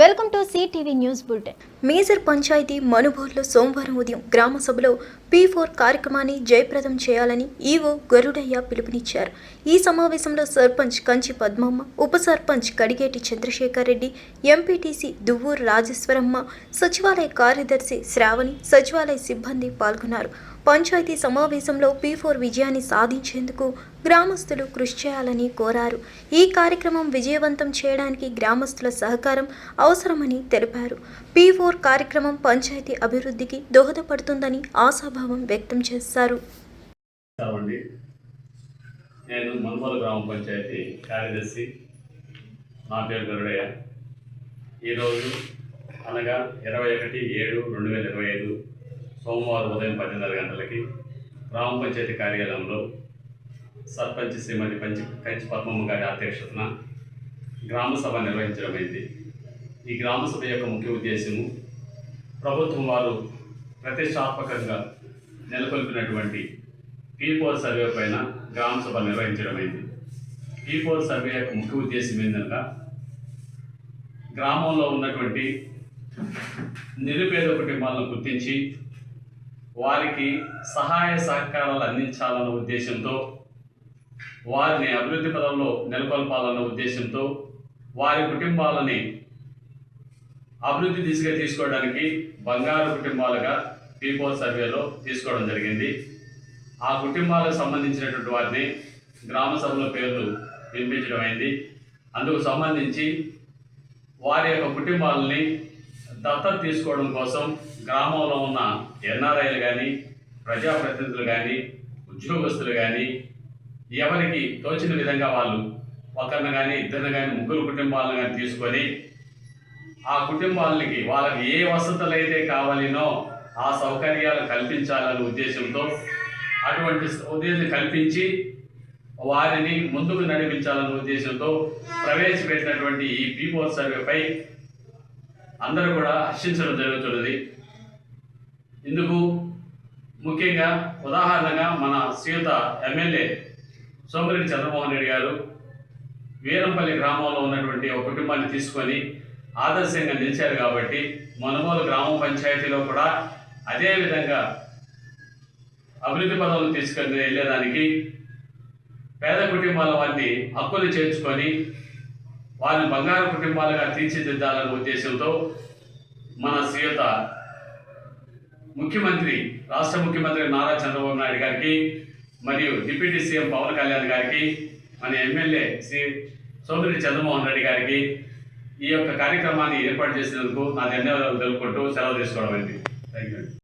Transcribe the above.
Welcome to CTV news bulletin. Major panchayat మనుబోర్లో సోమవారం ఉదయం గ్రామ సభలో పీ ఫోర్ కార్యక్రమాన్ని జయప్రదం చేయాలని ఈవో గరుడయ్య పిలుపునిచ్చారు. ఈ సమావేశంలో సర్పంచ్ కంచి పద్మమ్మ ఉప సర్పంచ్ కడిగేటి చంద్రశేఖర్ రెడ్డి ఎంపీటీసీ దువ్వూరు రాజేశ్వరమ్మ సచివాలయ కార్యదర్శి శ్రావణి సచివాలయ సిబ్బంది పాల్గొన్నారు. పంచాయతీ సమావేశంలో పీ ఫోర్ విజయాన్ని సాధించేందుకు గ్రామస్తులు కృషి చేయాలని కోరారు. ఈ కార్యక్రమం విజయవంతం చేయడానికి గ్రామస్తుల సహకారం అవసరమని తెలిపారు. పీ ఫోర్ కార్యక్రమం పంచాయతీ అభివృద్ధికి దోహదపడుతుందని ఆశాభావం వ్యక్తం చేశారు. నేను గ్రామ పంచాయతీ కార్యదర్శి. నా పేరు గరుడయ్య. ఈరోజు అనగా ఇరవై ఒకటి ఏడు రెండు వేల ఇరవై ఐదు సోమవారం ఉదయం పదిన్నర గంటలకి గ్రామ పంచాయతీ కార్యాలయంలో సర్పంచ్ శ్రీమతి పంచి కంచి పద్మమ్మ గారి అధ్యక్షతన గ్రామ సభ నిర్వహించడమైంది. ఈ గ్రామ సభ యొక్క ముఖ్య ఉద్దేశము ప్రభుత్వం వారు ప్రతిష్టాత్మకంగా నెలకొల్పినటువంటి పీ ఫోర్ సర్వే పైన గ్రామ సభ నిర్వహించడమైంది. పీ ఫోర్ సర్వే యొక్క ముఖ్య ఉద్దేశం ఏంటనగా గ్రామంలో ఉన్నటువంటి నిరుపేద కుటుంబాలను గుర్తించి వారికి సహాయ సహకారాలు అందించాలన్న ఉద్దేశంతో వారిని అభివృద్ధి పదంలో నెలకొల్పాలన్న ఉద్దేశంతో వారి కుటుంబాలని అభివృద్ధి దిశగా తీసుకోవడానికి బంగారు కుటుంబాలుగా పీపోల్ సర్వేలో తీసుకోవడం జరిగింది. ఆ కుటుంబాలకు సంబంధించినటువంటి వారిని గ్రామ సభలో పేర్లు వినిపించడం అయింది. అందుకు సంబంధించి వారి యొక్క కుటుంబాలని దత్తత తీసుకోవడం కోసం గ్రామంలో ఉన్న ఎన్ఆర్ఐలు కానీ ప్రజాప్రతినిధులు కానీ ఉద్యోగస్తులు కానీ ఎవరికి తోచిన విధంగా వాళ్ళు ఒకరిని కానీ ఇద్దరిని కానీ ముగ్గురు కుటుంబాలను కానీ తీసుకొని ఆ కుటుంబాలకి వాళ్ళకి ఏ వసతులు అయితే కావాలినో ఆ సౌకర్యాలు కల్పించాలనే ఉద్దేశంతో అటువంటి ఉద్దేశం కల్పించి వారిని ముందుకు నడిపించాలనే ఉద్దేశంతో ప్రవేశపెట్టినటువంటి ఈ పీపోర్ సర్వేపై అందరూ కూడా హర్షించడం జరుగుతున్నది. ఇందుకు ముఖ్యంగా ఉదాహరణగా మన సీత ఎమ్మెల్యే సోమిరెడ్డి చంద్రమోహన్ రెడ్డి గారు వీరంపల్లి గ్రామంలో ఉన్నటువంటి ఒక కుటుంబాన్ని తీసుకొని ఆదర్శంగా నిలిచారు కాబట్టి మనుమోలు గ్రామ పంచాయతీలో కూడా అదే విధంగా అభివృద్ధి పదవులు తీసుకొని వెళ్ళేదానికి పేద కుటుంబాల వారిని హక్కులు చేర్చుకొని వారిని బంగారు కుటుంబాలుగా తీర్చిదిద్దాలనే ఉద్దేశంతో మన సీత ముఖ్యమంత్రి రాష్ట్ర ముఖ్యమంత్రి నారా చంద్రబాబు నాయుడు గారికి మరియు డిప్యూటీ సీఎం పవన్ కళ్యాణ్ గారికి మన ఎమ్మెల్యే శ్రీ సోమిరెడ్డి చంద్రమోహన్ రెడ్డి గారికి ఈ యొక్క కార్యక్రమాన్ని ఏర్పాటు చేసినందుకు నా ధన్యవాదాలు తెలుపుకుంటూ సెలవు తీసుకోవడం అండి. Thank you